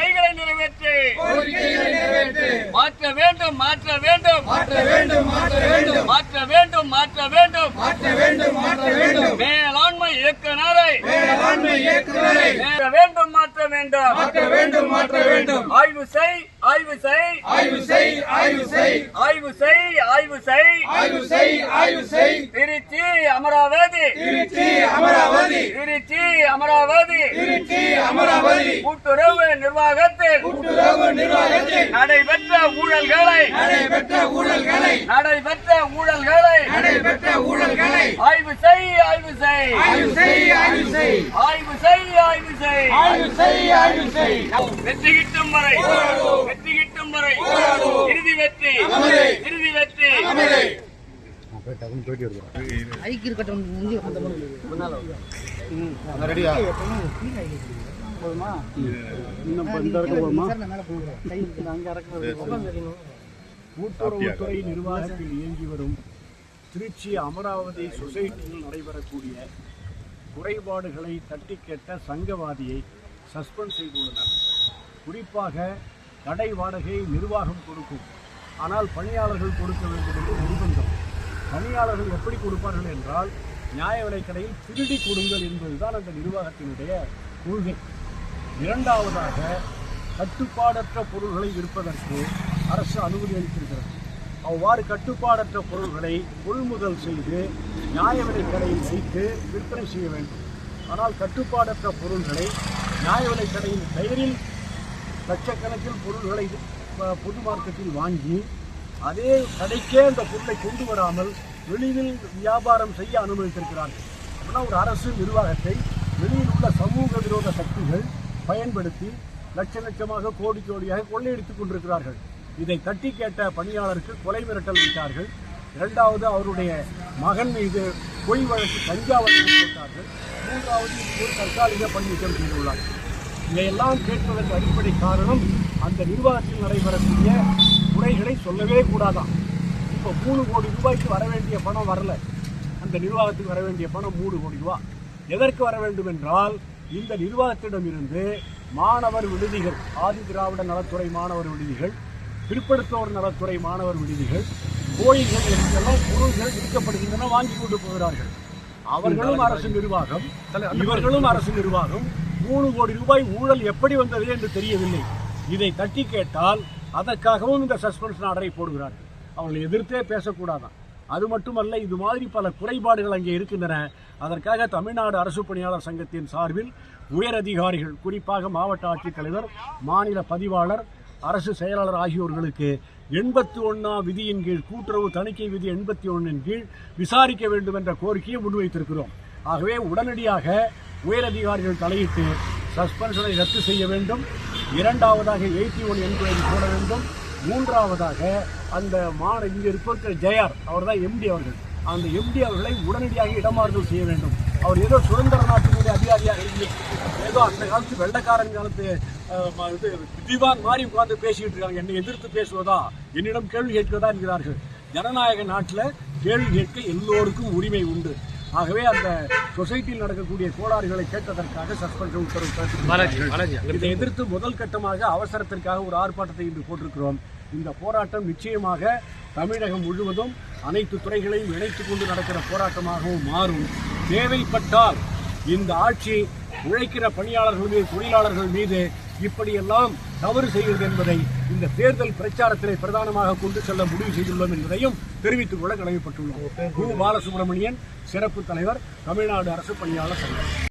கோரிக்கைகளை நிறைவேற்று. மாற்ற வேண்டும் மாற்ற வேண்டும். மாற்ற வேண்டும் மாற்ற வேண்டும். மாற்ற வேண்டும் மாற்ற வேண்டும். மாற்ற வேண்டும் மாற்ற வேண்டும். மேலாண்மை இயக்குநரை. வேளாண்மை இயக்குநரை. வேண்டும் மாற்ற வேண்டும். மாற்ற வேண்டும் மாற்ற வேண்டும். ஆய்வு செய் ஆய்வு செய். ஆய்வு செய் ஆய்வு செய். ஆய்வு செய் ஆய்வு செய். ஆய்வு செய் ஆய்வு செய். திருச்சி அமராவதி. திருச்சி அமராவதி. திருச்சி அமராவதி. கூட்டுறவு நிர்வாகத்தில். கூட்டுறவு நிர்வாகத்தில். நடைபெற்ற ஊழல்களை. நடைபெற்ற ஊழல்களை. நடைபெற்ற ஊழல்களை. நடைபெற்ற ஊழல்களை. ஆய்வு செய் ஆய்வு செய். ஆய்வு செய் ஆய்வு செய். ஆய்வு செய் ஆய்வு செய். ஆய்வு செய் ஆய்வு செய். வெற்றி கிட்டும் வரை. வெற்றி கிட்டும் வரை. இறுதி வெற்றி. இறுதி வெற்றி. ஐக்கு இருக்கட்டும் முந்தி அந்த ரெடியா கூட்டுறவுத்துறை நிர்வாகத்தில் இயங்கி வரும் திருச்சி அமராவதி சொசைட்டியில் நடைபெறக்கூடிய குறைபாடுகளை தட்டி கேட்ட சங்கவாதியை சஸ்பெண்ட் செய்துள்ளனர். குறிப்பாக கடை வாடகை நிர்வாகம் கொடுக்கும். ஆனால் பணியாளர்கள் கொடுக்க வேண்டும் என்று நிர்பந்தம். பணியாளர்கள் எப்படி கொடுப்பார்கள் என்றால் நியாய விலைக் கடையில் திருடி கொடுங்கள் என்பதுதான் அந்த நிர்வாகத்தினுடைய கொள்கை. இரண்டாவதாக கட்டுப்பாடற்ற பொருள்களை விற்பதற்கு அரசு அனுமதி அளித்திருக்கிறது. அவ்வாறு கட்டுப்பாடற்ற பொருள்களை கொள்முதல் செய்து நியாய விலைக் கடையில் வைத்து விற்பனை செய்ய வேண்டும். ஆனால் கட்டுப்பாடற்ற பொருள்களை நியாய விலைக்கடையின் பெயரில் லட்சக்கணக்கில் பொருள்களை பொது மார்க்கெட்டில் வாங்கி அதே கடைக்கே அந்த பொருளை கொண்டு வராமல் வெளியில் வியாபாரம் செய்ய அனுமதித்திருக்கிறார்கள். அப்படின்னா ஒரு அரசு நிர்வாகத்தை வெளியில் உள்ள சமூக விரோத சக்திகள் பயன்படுத்தி லட்ச லட்சமாக கோடி கோடியாக கொள்ளையடித்துக் கொண்டிருக்கிறார்கள். இதை தட்டி கேட்ட பணியாளருக்கு கொலை மிரட்டல் விட்டார்கள். இரண்டாவது அவருடைய மகன் மீது பொய் வழக்கு கஞ்சா வழக்கு போட்டார்கள் மூன்றாவது ஒரு தற்காலிக பணிநீக்கம் செய்துள்ளார் இதையெல்லாம் கேட்பதற்கு அடிப்படை காரணம் அந்த நிர்வாகத்தில் நடைபெறக்கூடிய முறைகளை சொல்லவே கூடாதாம் இப்போ மூணு கோடி ரூபாய்க்கு வர வேண்டிய பணம் வரல. அந்த நிர்வாகத்துக்கு வர வேண்டிய பணம் மூணு கோடி ரூபா. எதற்கு வர வேண்டும் என்றால் இந்த நிர்வாகத்திடமிருந்து மாணவர் விடுதிகள் ஆதி திராவிட நலத்துறை மாணவர் விடுதிகள் பிற்படுத்தோர் நலத்துறை மாணவர் விடுதிகள் கோயில்கள் என்றெல்லாம் பொருள்கள் விற்கப்படுகின்றன வாங்கி கொண்டு போகிறார்கள். அவர்களும் அரசு நிர்வாகம் இவர்களும் அரசு நிர்வாகம் மூணு கோடி ரூபாய் ஊழல் எப்படி வந்தது என்று தெரியவில்லை. இதை தட்டி கேட்டால் அதற்காகவும் இந்த சஸ்பென்ஷன் ஆர்டரை போடுகிறார்கள். அவர்களை எதிர்த்தே பேசக்கூடாதான். அது மட்டுமல்ல இது மாதிரி பல குறைபாடுகள் அங்கே இருக்கின்றன. அதற்காக தமிழ்நாடு அரசு பணியாளர் சங்கத்தின் சார்பில் உயர் அதிகாரிகள் குறிப்பாக மாவட்ட ஆட்சித்தலைவர் மாநில பதிவாளர் அரசு செயலாளர் ஆகியோர்களுக்கு எண்பத்தி ஒன்றாம் விதியின் கீழ் கூட்டுறவு தணிக்கை விதி எண்பத்தி ஒன்றின் கீழ் விசாரிக்க வேண்டும் என்ற கோரிக்கையை முன்வைத்திருக்கிறோம். ஆகவே உடனடியாக உயரதிகாரிகள் தலையிட்டு சஸ்பென்ஷனை ரத்து செய்ய வேண்டும். இரண்டாவதாக எயிட்டி ஒன் என்கொயரி போட வேண்டும். மூன்றாவதாக அந்த மான இங்கே இருப்பவர் ஜெயார் அவர் தான் எம்டி அவர்கள். அந்த எம்டி அவர்களை உடனடியாக இடமாறுதல் செய்ய வேண்டும். அவர் ஏதோ சுதந்திர நாட்டினுடைய அதிகாரியாக இல்லை ஏதோ அந்த காலத்து வெள்ளக்காரன் காலத்து இது திவான் மாதிரி உட்கார்ந்து பேசிக்கிட்டு இருக்காங்க. என்னை எதிர்த்து பேசுவதா? என்னிடம் கேள்வி கேட்கிறதா? என்கிறார்கள். ஜனநாயக நாட்டில் கேள்வி கேட்க எல்லோருக்கும் உரிமை உண்டு. ஆகவே அந்த சொசைட்டியில் நடக்கக்கூடிய கோளாறுகளை கேட்டதற்காக சஸ்பென்ஷன் உத்தரவு. இதை எதிர்த்து முதல் கட்டமாக அவசரத்திற்காக ஒரு ஆர்ப்பாட்டத்தை இன்று போட்டிருக்கிறோம் இந்த போராட்டம் நிச்சயமாக தமிழகம் முழுவதும் அனைத்து துறைகளையும் இணைத்துக் கொண்டு நடக்கிற போராட்டமாகவும் மாறும் தேவைப்பட்டால் இந்த ஆட்சி உழைக்கிற பணியாளர்கள் மீது தொழிலாளர்கள் மீது இப்படியெல்லாம் தவறு செய்கிறது என்பதை இந்த தேர்தல் பிரச்சாரத்திலே பிரதானமாக கொண்டு செல்ல முடிவு செய்துள்ளோம் என்பதையும் தெரிவித்துக் கொள்ள கடமைப்பட்டுள்ளோம். கு. பாலசுப்ரமணியன் சிறப்பு தலைவர் தமிழ்நாடு அரசு பணியாளர் சங்கம்.